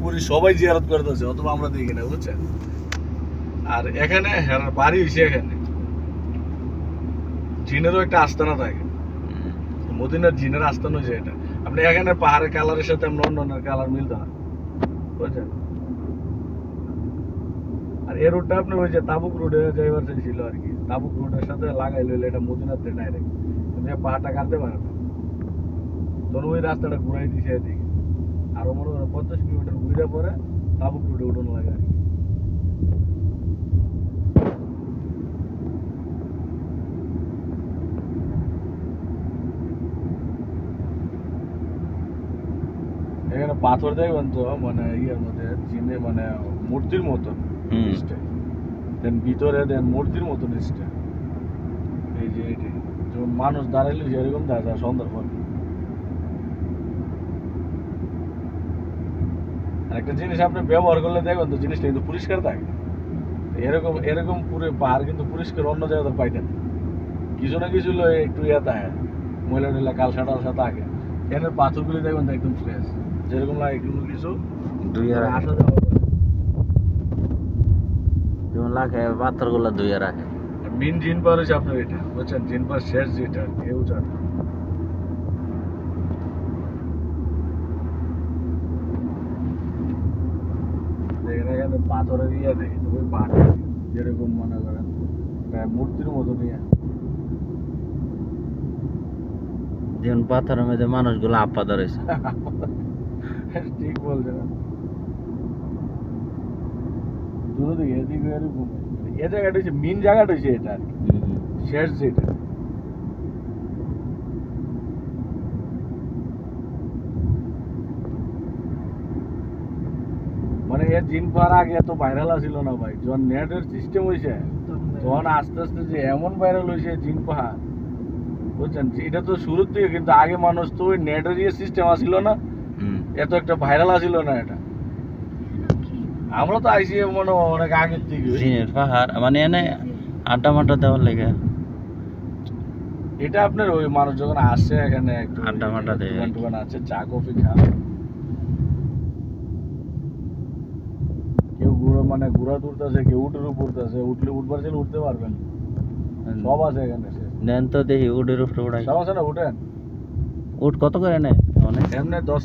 পুরি সবাই জিয়ারত অথবা আমরা দেখি না, বুঝছেন? আর এখানে হ্যাঁ বাড়ি হয়েছে এখানে। জিনেরও একটা আস্তানা থাকে। মদিনার জিনের আস্তানা হয়েছে এটা। আপনি এখানে পাহাড়ের কালারের সাথে কালার বুঝছেন? আর এই রোডটা আপনার তাবুক রোডে যাইবার ছিল আর কি, তাবুক রোডের সাথে লাগাই লইলে এটা মদিনাতে ডাইরেক্ট এই পাহাড়টা কাটতে পারে না। তখন ওই রাস্তাটা ঘুরাই দিছে এদিকে। আরও মনে পঞ্চাশ কিলোমিটার ঘুরে পরে তাবুক উঠোন লাগে আর কি এখানে পাথর দেখবেন তো মানে ইয়ের মধ্যে চিনে মানে মূর্তির মতন। দেন ভিতরে দেন মূর্তির মতন এই যে যেমন মানুষ দাঁড়াইলে যেরকম দেখা যায় সন্ধ্যার পর একটা জিনিস আপনি ব্যবহার করলে দেখবেন তো জিনিসটা কিন্তু পরিষ্কার থাকে। এরকম এরকম পুরো পাহাড় কিন্তু পরিষ্কার অন্য জায়গাতে পাইতেন কিছু না কিছু লো একটু ইয়ে থাকে ময়লা টয়লা কালসা টালসা থাকে। এখানে পাথরগুলি দেখবেন তো একদম ফ্রেশ যেরকম লাগে কোনো কিছু আসা যাওয়া। যেমন লাগে পাথরগুলা ধুইয়া রাখে মেন জিন পার হচ্ছে আপনার এটা। বুঝছেন? জিন পার শেষ যেটা আর কি, এখানে পাথরের ইয়ে দেখি তো ওই পাহাড় যেরকম মনে করেন মূর্তির মতো নিয়ে যেমন পাথরের মধ্যে মানুষগুলো আপা ধরেছে ঠিক বলছেন দুটো দিকে এদিকে এরকম এ জায়গাটা হচ্ছে মেন জায়গাটা হচ্ছে এটা। আর কি শেষ যেটা মানে এর জিন পাওয়ার আগে এত ভাইরাল আছিল না ভাই। যখন নেটের সিস্টেম হয়েছে তখন আস্তে আস্তে যে এমন ভাইরাল হয়েছে জিন পাহাড় বুঝছেন? এটা তো শুরুর থেকে কিন্তু আগে মানুষ তো ওই নেটের ইয়ে সিস্টেম আসিল না এত একটা ভাইরাল আসিল না এটা। আমরা তো আইসি মনে অনেক আগের থেকে। জিনের পাহাড় মানে এনে আড্ডা মাড্ডা দেওয়ার লেগে। এটা আপনার ওই মানুষ যখন আসে এখানে একটু আড্ডা মাড্ডা দেয়। দোকান আছে চা কফি খা কেউ ঘুরে মানে ঘুরা তুলতেছে কেউ উটের উপর উঠতেছে উঠলে উঠবার চাইলে উঠতে পারবেন। সব আছে এখানে নেন তো দেখি উটের উপরে উঠাই। সব আছে না উঠেন? উঠ কত করে নেয়? অনেক। এমনি দশ